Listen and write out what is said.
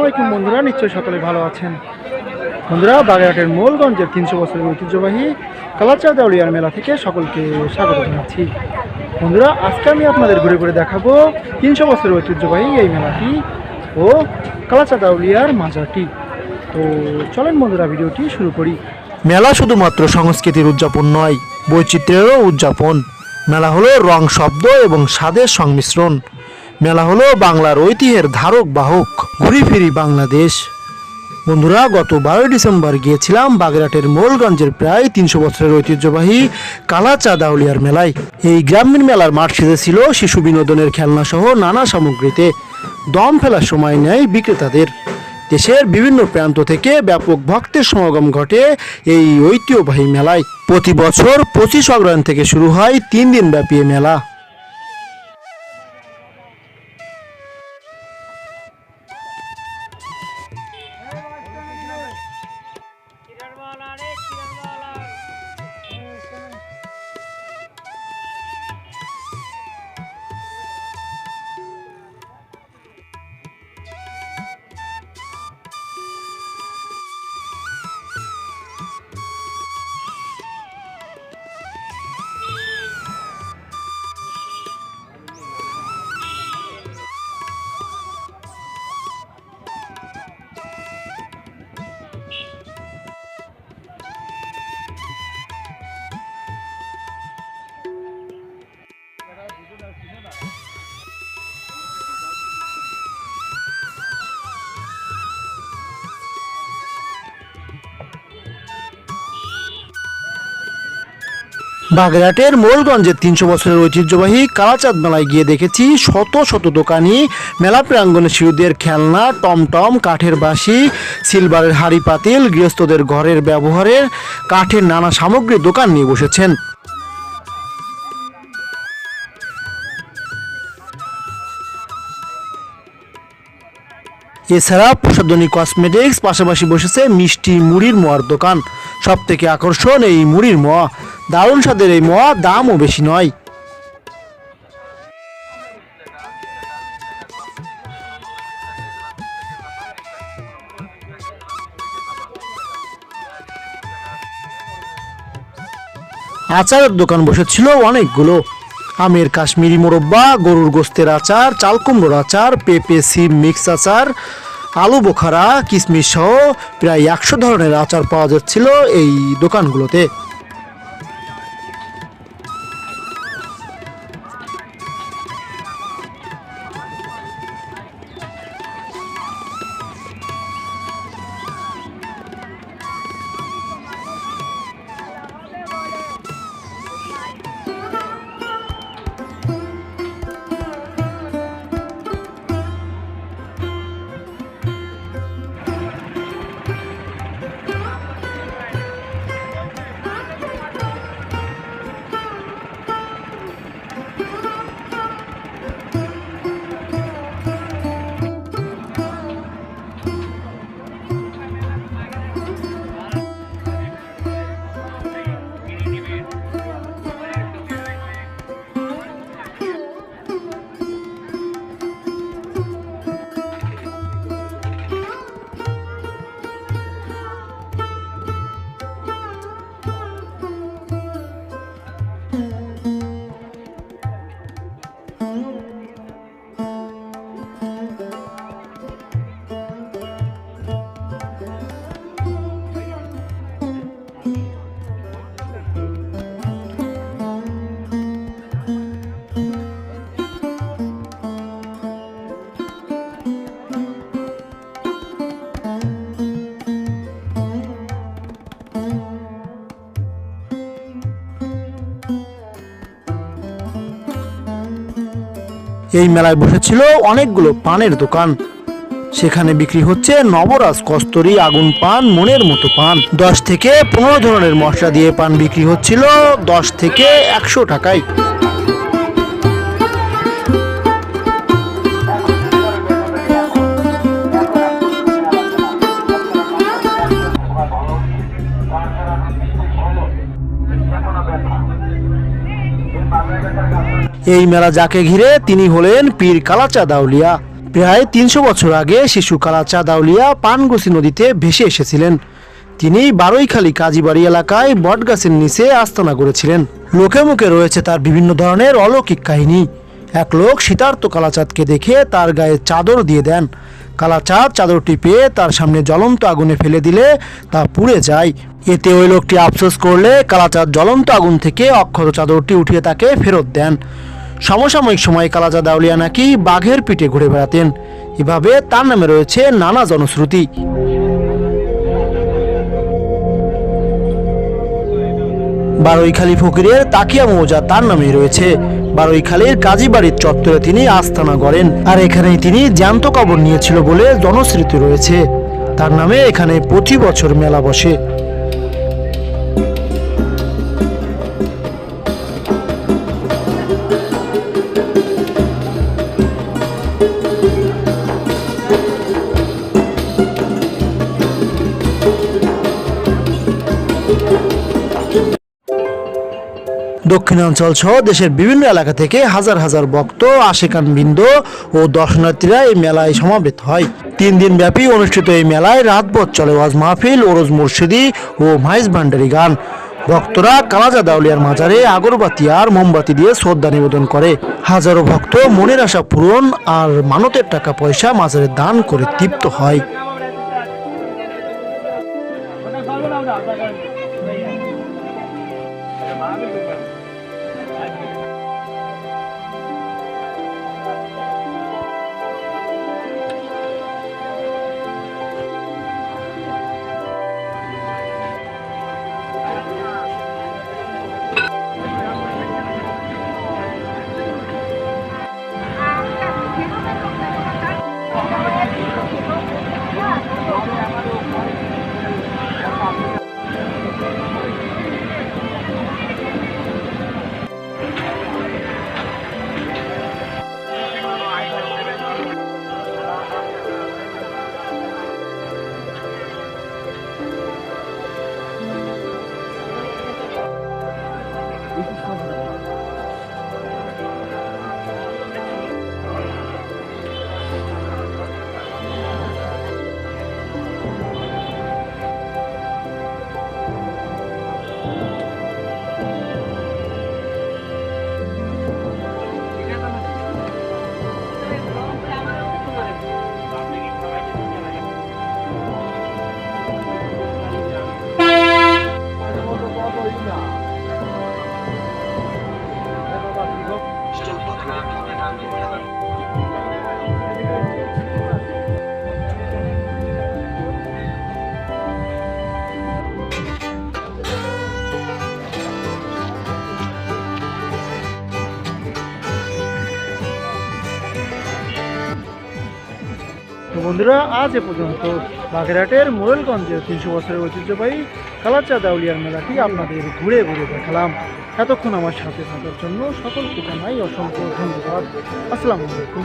আলাইকুম বন্ধুরা, নিশ্চয়ই সকলে ভালো আছেন। বন্ধুরা, বাগেরহাটের মোলগঞ্জের তিনশো বছরের ঐতিহ্যবাহী কালাচা দেউলিয়ার মেলা থেকে সকলকে স্বাগত জানাচ্ছি। বন্ধুরা, আজকে আমি আপনাদের ঘুরে ঘুরে দেখাবো তিনশো বছরের ঐতিহ্যবাহী এই মেলাটি ও কালাচা দেউলিয়ার মাজারটি। তো চলেন বন্ধুরা, ভিডিওটি শুরু করি। মেলা শুধুমাত্র সংস্কৃতির উদযাপন নয়, বৈচিত্র্যেরও উদযাপন। মেলা হলো রং শব্দ এবং স্বাদের সংমিশ্রণ। মেলা হলো বাংলার ঐতিহ্যের ধারক বাহক। ঘুরি ফিরি বাংলাদেশ। বন্ধুরা, গত বারোই ডিসেম্বর গিয়েছিলাম বাগেরহাটের মোলগঞ্জের প্রায় তিনশো বছরের ঐতিহ্যবাহী কালাচা দাউলিয়ার মেলায়। এই গ্রামীণ মেলার মাঠ সেজেছিল শিশু বিনোদনের খেলনা সহ নানা সামগ্রীতে। দম ফেলার সময় নেয় বিক্রেতাদের। দেশের বিভিন্ন প্রান্ত থেকে ব্যাপক ভক্তের সমাগম ঘটে এই ঐতিহ্যবাহী মেলায়। প্রতি বছর পঁচিশ অগ্রহায়ণ থেকে শুরু হয় তিন দিন ব্যাপী মেলা। বাগেরহাটের মোলগঞ্জের তিনশো বছরের ঐতিহ্যবাহী কালাচাঁদ মেলায় গিয়ে দেখেছি শত শত দোকানি, মেলা প্রাঙ্গণে শিশুদের খেলনা, টমটম, কাঠের বাঁশি, সিলভারের হাড়ি পাতিল, গৃহস্থদের ঘরের ব্যবহারের কাঠের নানা সামগ্রীর দোকান নিয়ে বসেছেন। এছাড়া প্রসাদনী কসমেটিক্স পাশাপাশি বসেছে মিষ্টি মুড়ির মোয়ার দোকান। সব থেকে আকর্ষণ এই মুড়ির মোয়া। দারুণ স্বাদের এই মোয়া দামও বেশি নয়। আচারের দোকান বসেছিল অনেকগুলো। আমের কাশ্মীরি মোরব্বা, গরুর গোস্তের আচার চাল কুমড়োর আচার, পেঁপে সিম মিক্স আচার, আলু বোখারা কিশমিশ সহ প্রায় একশো ধরনের আচার পাওয়া যাচ্ছিল এই দোকানগুলোতে। এই মেলায় বসেছিল অনেকগুলো পানের দোকান। সেখানে বিক্রি হচ্ছে নবরাজ কস্তরি আগুন পান, মনের মতো পান। দশ থেকে পনেরো ধরনের মশলা দিয়ে পান বিক্রি হচ্ছিল দশ থেকে একশো টাকায়। এই মেলা যাকে ঘিরে তিনি হলেন পীর কালাচা দাউলিয়া। প্রায় তিনশো বছর আগে শিশু কালাচা দাউলিয়া পানগুসি নদীতে ভেসে এসেছিলেন। তিনি বারৈখালী কাজীবাড়ি এলাকায় বটগাছের নিচে আস্তানা করেছিলেন। লোকে মুখে রয়েছে তার বিভিন্ন ধরনের অলৌকিক কাহিনী। এক লোক শীতার্ত কালাচাঁদকে দেখে তার গায়ে চাদর দিয়ে দেন। কালাচাঁদ চাদরটি পেয়ে তার সামনে জ্বলন্ত আগুনে ফেলে দিলে তা পুড়ে যায়। এতে ওই লোকটি আফসোস করলে কালাচাঁদ জ্বলন্ত আগুন থেকে অক্ষত চাদরটি উঠিয়ে তাকে ফেরত দেন। সমসাময়িক সময়ে কালাজা দাউলিয়া নাকি বাঘের পিঠে ঘুরে বেড়াতেন। এভাবে তার নামে রয়েছে নানা জনশ্রুতি। বারৈখালী ফকিরের তাকিয়া মৌজা তার নামেই রয়েছে। বারৈখালীর কাজীবাড়ির চত্বরে তিনি আস্তানা গড়েন। আর এখানেই তিনি জ্যান্ত কবর নিয়েছিল বলে জনশ্রুতি রয়েছে। তার নামে এখানে প্রতি বছর মেলা বসে। দক্ষিণাঞ্চল সহ দেশের বিভিন্ন এলাকা থেকে হাজার হাজার ভক্ত, আশেকান বৃন্দ ও দর্শনার্থীরা এই মেলায় সমাবেত হয়। তিন দিন ব্যাপী অনুষ্ঠিত এই মেলায় রাতভর চলে ওয়াজ মাহফিল, ওরজ মুর্শিদি ও মাইজ ভান্ডারি গান। ভক্তরা কালাজা দাউলিয়ার মাজারে আগরবাতি আর মোমবাতি দিয়ে শ্রদ্ধা নিবেদন করে। হাজারো ভক্ত মনের আশা পূরণ আর মানতের টাকা পয়সা মাজারে দান করে তৃপ্ত হয়। তো বন্ধুরা, আজ এ পর্যন্ত বাগেরহাটের মোরেলগঞ্জের তিনশো বছরের ঐতিহ্যবাহী কালাচা দাউলিয়ার মেলাটি আপনাদের ঘুরে ঘুরে দেখালাম। এতক্ষণ আমার সাথে থাকার জন্য সকল জানাই অসংখ্য ধন্যবাদ। আসসালামু আলাইকুম।